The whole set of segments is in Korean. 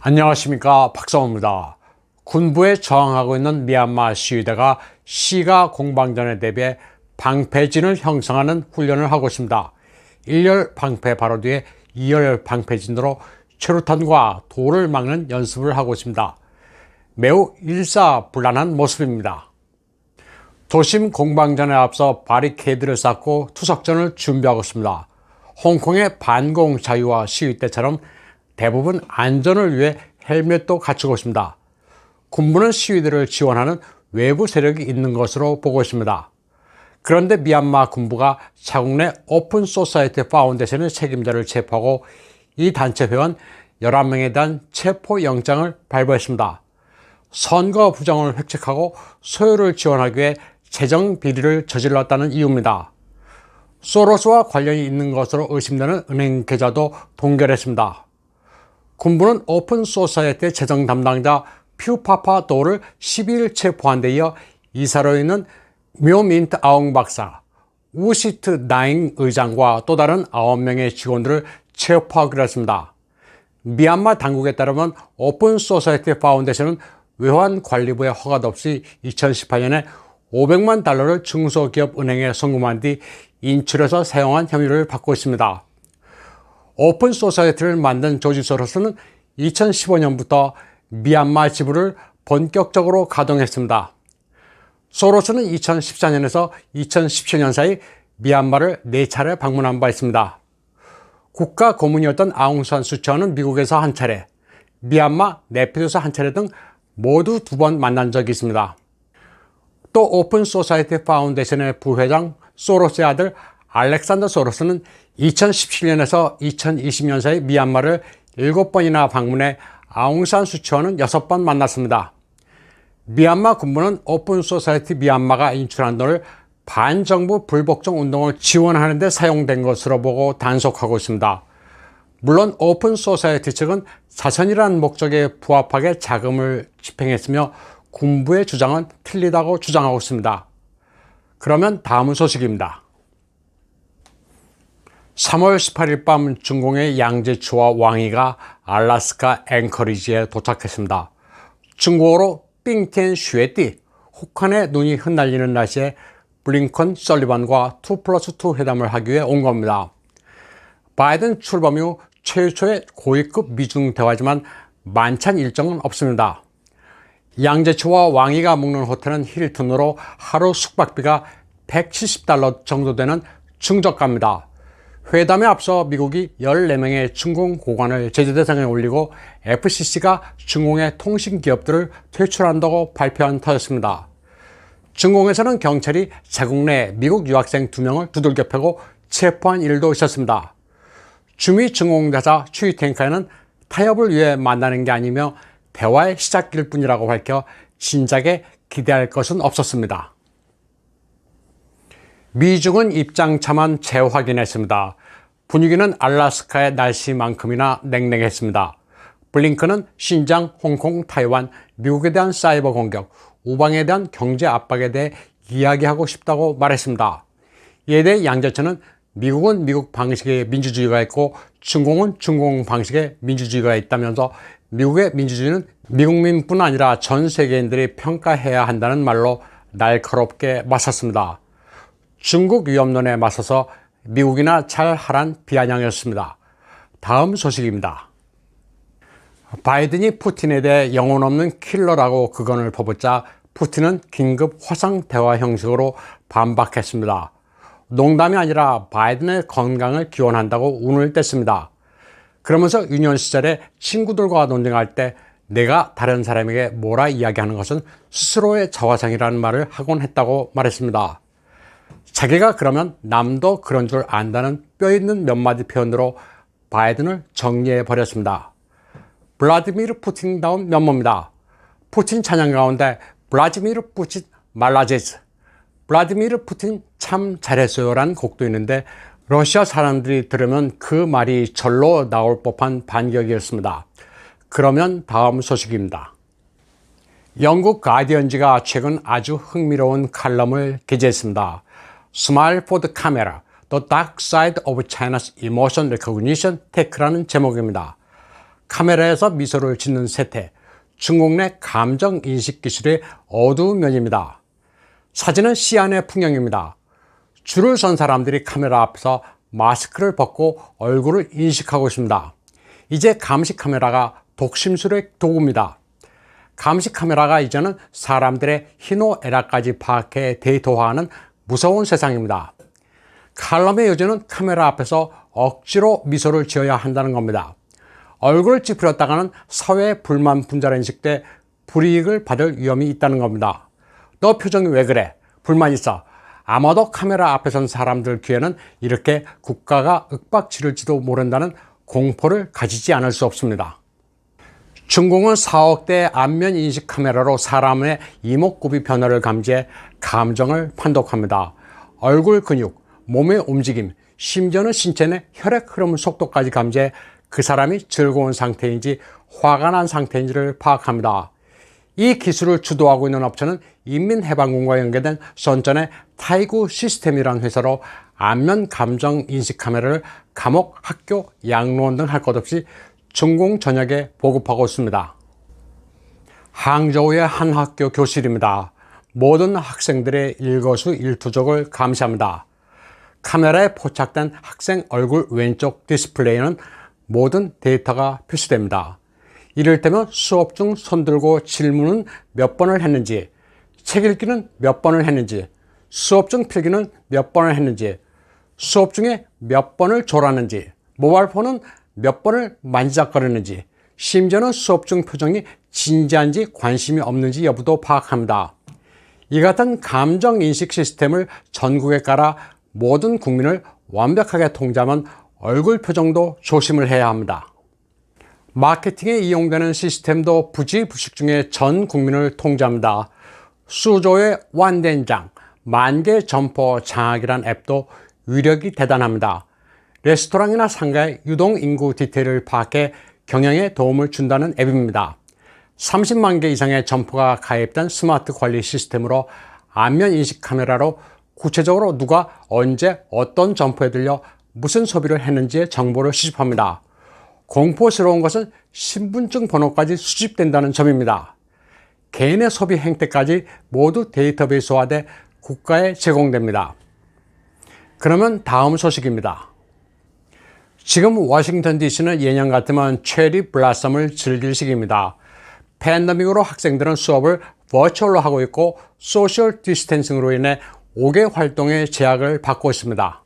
안녕하십니까 박성호입니다. 군부에 저항하고 있는 미얀마 시위대가 시가 공방전에 대비해 방패진을 형성하는 훈련을 하고 있습니다. 1열 방패 바로 뒤에 2열 방패진으로 최루탄과 돌을 막는 연습을 하고 있습니다. 매우 일사불란한 모습입니다. 도심 공방전에 앞서 바리케이드를 쌓고 투석전을 준비하고 있습니다. 홍콩의 반공 자유화 시위 때처럼 대부분 안전을 위해 헬멧도 갖추고 있습니다. 군부는 시위대를 지원하는 외부 세력이 있는 것으로 보고 있습니다. 그런데 미얀마 군부가 자국 내 오픈 소사이티 파운데이션의 책임자를 체포하고 이 단체 회원 11명에 대한 체포 영장을 발부했습니다. 선거 부정을 획책하고 소유를 지원하기 위해 재정 비리를 저질렀다는 이유입니다. 소로스와 관련이 있는 것으로 의심되는 은행 계좌도 동결했습니다. 군부는 오픈 소사이티 재정 담당자 퓨파파 도를 12일 체포한 데 이어 이사로 있는 묘민트 아웅 박사, 우시트 나잉 의장과 또 다른 9명의 직원들을 체포하기로 했습니다. 미얀마 당국에 따르면 오픈 소사이티 파운데이션은 외환 관리부의 허가도 없이 2018년에 500만 달러를 중소기업 은행에 송금한 뒤 인출해서 사용한 혐의를 받고 있습니다. 오픈 소사이티를 만든 조지소로서는 2015년부터 미얀마 지부를 본격적으로 가동했습니다. 소로스는 2014년에서 2017년 사이 미얀마를 4차례 방문한 바 있습니다. 국가 고문이었던 아웅산 수처는 미국에서 한 차례, 미얀마 네피드에서 한 차례 등 모두 두 번 만난 적이 있습니다. 또 오픈 소사이티 파운데이션의 부회장 소로스의 아들 알렉산더 소로스는 2017년에서 2020년 사이 미얀마를 7번이나 방문해 아웅산 수치와는 6번 만났습니다. 미얀마 군부는 오픈 소사이티 미얀마가 인출한 돈을 반정부 불복종 운동을 지원하는 데 사용된 것으로 보고 단속하고 있습니다. 물론 오픈 소사이티 측은 자선이라는 목적에 부합하게 자금을 집행했으며 군부의 주장은 틀리다고 주장하고 있습니다. 그러면 다음 소식입니다. 3월 18일 밤 중공의 양재추와 왕이가 알라스카 앵커리지에 도착했습니다. 중국어로 삥텐 슈에띠, 혹한의 눈이 흩날리는 날씨에 블링컨 설리반과 2 플러스 2 회담을 하기 위해 온 겁니다. 바이든 출범 이후 최초의 고위급 미중 대화지만 만찬 일정은 없습니다. 양재초와 왕이가 묵는 호텔은 힐튼으로 하루 숙박비가 170달러 정도 되는 중저가입니다. 회담에 앞서 미국이 14명의 중공 고관을 제재 대상에 올리고 FCC가 중공의 통신 기업들을 퇴출한다고 발표한 터였습니다. 중공에서는 경찰이 자국 내 미국 유학생 2명을 두들겨 패고 체포한 일도 있었습니다. 주미 중공대사 추이탱카에는 타협을 위해 만나는 게 아니며 대화의 시작일 뿐이라고 밝혀 진작에 기대할 것은 없었습니다. 미중은 입장차만 재확인했습니다. 분위기는 알라스카의 날씨만큼이나 냉랭했습니다. 블링크는 신장, 홍콩, 타이완, 미국에 대한 사이버 공격, 우방에 대한 경제 압박에 대해 이야기하고 싶다고 말했습니다. 이에 대해 양재천은 미국은 미국 방식의 민주주의가 있고 중공은 중공 방식의 민주주의가 있다면서 미국의 민주주의는 미국민뿐 아니라 전 세계인들이 평가해야 한다는 말로 날카롭게 맞섰습니다. 중국 위협론에 맞서서 미국이나 잘 하란 비아냥이었습니다. 다음 소식입니다. 바이든이 푸틴에 대해 영혼 없는 킬러라고 그건을 퍼붓자 푸틴은 긴급 화상 대화 형식으로 반박했습니다. 농담이 아니라 바이든의 건강을 기원한다고 운을 뗐습니다. 그러면서 유년 시절에 친구들과 논쟁할 때 내가 다른 사람에게 뭐라 이야기하는 것은 스스로의 자화상이라는 말을 하곤 했다고 말했습니다. 자기가 그러면 남도 그런 줄 안다는 뼈 있는 몇 마디 표현으로 바이든을 정리해 버렸습니다. 블라디미르 푸틴다운 면모입니다. 푸틴 찬양 가운데 블라디미르 푸틴 말라제즈, 블라디미르 푸틴 참 잘했어요라는 곡도 있는데 러시아 사람들이 들으면 그 말이 절로 나올 법한 반격이었습니다. 그러면 다음 소식입니다. 영국 가디언지가 최근 아주 흥미로운 칼럼을 게재했습니다. The Camera, The Dark Side of China's Emotion Recognition Tech라는 제목입니다. 카메라에서 미소를 짓는 세태, 중국 내 감정 인식 기술의 어두운 면입니다. 사진은 시안의 풍경입니다. 줄을 선 사람들이 카메라 앞에서 마스크를 벗고 얼굴을 인식하고 있습니다. 이제 감시 카메라가 독심술의 도구입니다. 감시 카메라가 이제는 사람들의 희노애락까지 파악해 데이터화하는 무서운 세상입니다. 칼럼의 요즘은 카메라 앞에서 억지로 미소를 지어야 한다는 겁니다. 얼굴을 찌푸렸다가는 사회 불만 분자로 인식돼 불이익을 받을 위험이 있다는 겁니다. 너 표정이 왜 그래? 불만 있어. 아마도 카메라 앞에 선 사람들 귀에는 이렇게 국가가 윽박 지를지도 모른다는 공포를 가지지 않을 수 없습니다. 중공은 4억 대의 안면 인식 카메라로 사람의 이목구비 변화를 감지해 감정을 판독합니다. 얼굴 근육, 몸의 움직임, 심지어는 신체 내 혈액 흐름 속도까지 감지해 그 사람이 즐거운 상태인지 화가 난 상태인지를 파악합니다. 이 기술을 주도하고 있는 업체는 인민해방군과 연계된 선전의 타이구 시스템이라는 회사로 안면 감정 인식 카메라를 감옥, 학교, 양로원 등 할 것 없이 전공 전역에 보급하고 있습니다. 항저우의 한 학교 교실입니다. 모든 학생들의 일거수 일투족을 감시합니다. 카메라에 포착된 학생 얼굴 왼쪽 디스플레이는 모든 데이터가 표시됩니다. 이를테면 수업 중 손들고 질문은 몇 번을 했는지, 책 읽기는 몇 번을 했는지, 수업 중 필기는 몇 번을 했는지, 수업 중에 몇 번을 졸았는지, 모바일 폰은 몇 번을 만지작거리는지, 심지어는 수업 중 표정이 진지한지 관심이 없는지 여부도 파악합니다. 이 같은 감정 인식 시스템을 전국에 깔아 모든 국민을 완벽하게 통제하면 얼굴 표정도 조심을 해야 합니다. 마케팅에 이용되는 시스템도 부지부식 중에 전 국민을 통제합니다. 수조의 완된장, 만개 점포 장악이란 앱도 위력이 대단합니다. 레스토랑이나 상가의 유동 인구 디테일을 파악해 경영에 도움을 준다는 앱입니다. 30만 개 이상의 점포가 가입된 스마트 관리 시스템으로 안면 인식 카메라로 구체적으로 누가 언제 어떤 점포에 들려 무슨 소비를 했는지의 정보를 수집합니다. 공포스러운 것은 신분증 번호까지 수집된다는 점입니다. 개인의 소비 행태까지 모두 데이터베이스화돼 국가에 제공됩니다. 그러면 다음 소식입니다. 지금 워싱턴 DC는 예년 같으면 체리 블라썸을 즐길 시기입니다. 팬데믹으로 학생들은 수업을 버추얼로 하고 있고 소셜 디스텐싱으로 인해 5개 활동의 제약을 받고 있습니다.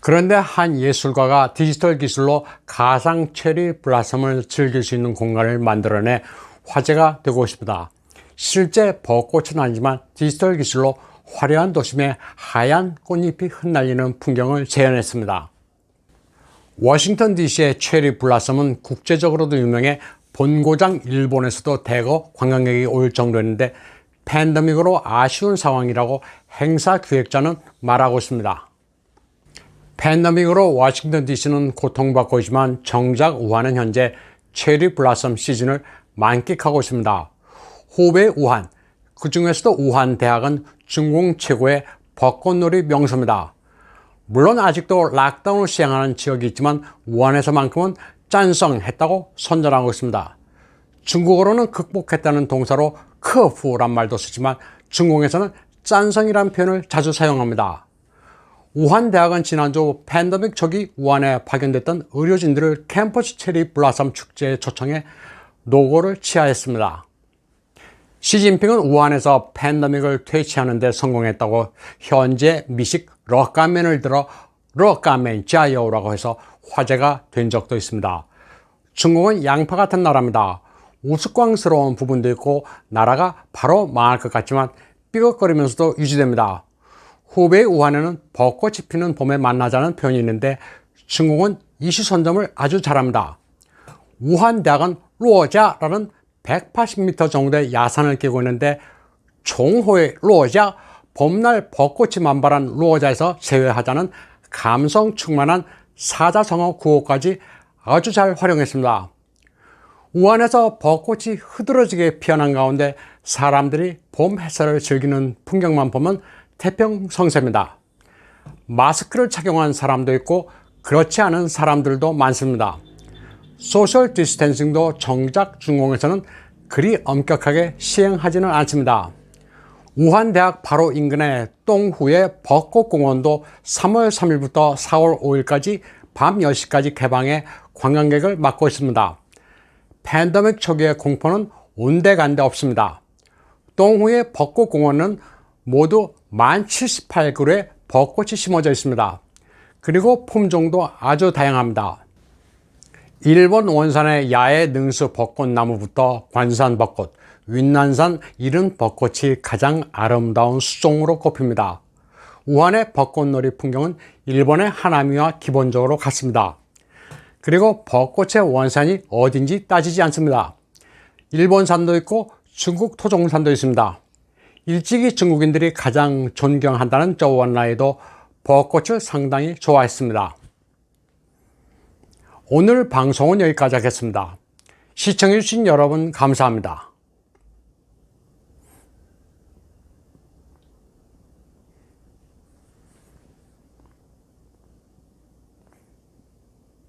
그런데 한 예술가가 디지털 기술로 가상 체리 블라썸을 즐길 수 있는 공간을 만들어내 화제가 되고 있습니다. 실제 벚꽃은 아니지만 디지털 기술로 화려한 도심에 하얀 꽃잎이 흩날리는 풍경을 재현했습니다. 워싱턴 DC의 체리 블라썸은 국제적으로도 유명해 본고장 일본에서도 대거 관광객이 올 정도였는데 팬데믹으로 아쉬운 상황이라고 행사 기획자는 말하고 있습니다. 팬데믹으로 워싱턴 DC는 고통받고 있지만 정작 우한은 현재 체리 블라썸 시즌을 만끽하고 있습니다. 후배 우한, 그 중에서도 우한 대학은 중공 최고의 벚꽃놀이 명소입니다. 물론 아직도 락다운을 시행하는 지역이 있지만 우한에서만큼은 짠성했다고 선전하고 있습니다. 중국어로는 극복했다는 동사로 크푸란 말도 쓰지만 중공에서는 짠성이란 표현을 자주 사용합니다. 우한 대학은 지난주 팬데믹 초기 우한에 파견됐던 의료진들을 캠퍼스 체리 블라썸 축제에 초청해 노고를 취하했습니다. 시진핑은 우한에서 팬데믹을 퇴치하는 데 성공했다고 현재 미식 러까멘을 들어 러까멘 짜요라고 해서 화제가 된 적도 있습니다. 중국은 양파 같은 나라입니다. 우스꽝스러운 부분도 있고 나라가 바로 망할 것 같지만 삐걱거리면서도 유지됩니다. 후베이 우한에는 벚꽃이 피는 봄에 만나자는 표현이 있는데 중국은 이 시선점을 아주 잘합니다. 우한 대학은 로자라는 180m 정도의 야산을 끼고 있는데 종호의 로자, 봄날 벚꽃이 만발한 로자에서 제외하자는 감성 충만한 사자성어 구호까지 아주 잘 활용했습니다. 우한에서 벚꽃이 흐드러지게 피어난 가운데 사람들이 봄 햇살을 즐기는 풍경만 보면 태평성세입니다. 마스크를 착용한 사람도 있고 그렇지 않은 사람들도 많습니다. 소셜 디스텐싱도 정작 중공에서는 그리 엄격하게 시행하지는 않습니다. 우한대학 바로 인근의 똥후의 벚꽃공원도 3월 3일부터 4월 5일까지 밤 10시까지 개방해 관광객을 맡고 있습니다. 팬데믹 초기의 공포는 온데간데 없습니다. 똥후의 벚꽃공원은 모두 1078그루의 벚꽃이 심어져 있습니다. 그리고 품종도 아주 다양합니다. 일본 원산의 야외 능수 벚꽃나무부터 관산 벚꽃, 윈난산 이른 벚꽃이 가장 아름다운 수종으로 꼽힙니다. 우한의 벚꽃놀이 풍경은 일본의 하나미와 기본적으로 같습니다. 그리고 벚꽃의 원산이 어딘지 따지지 않습니다. 일본산도 있고 중국 토종산도 있습니다. 일찍이 중국인들이 가장 존경한다는 저원라이도 벚꽃을 상당히 좋아했습니다. 오늘 방송은 여기까지 하겠습니다. 시청해주신 여러분 감사합니다.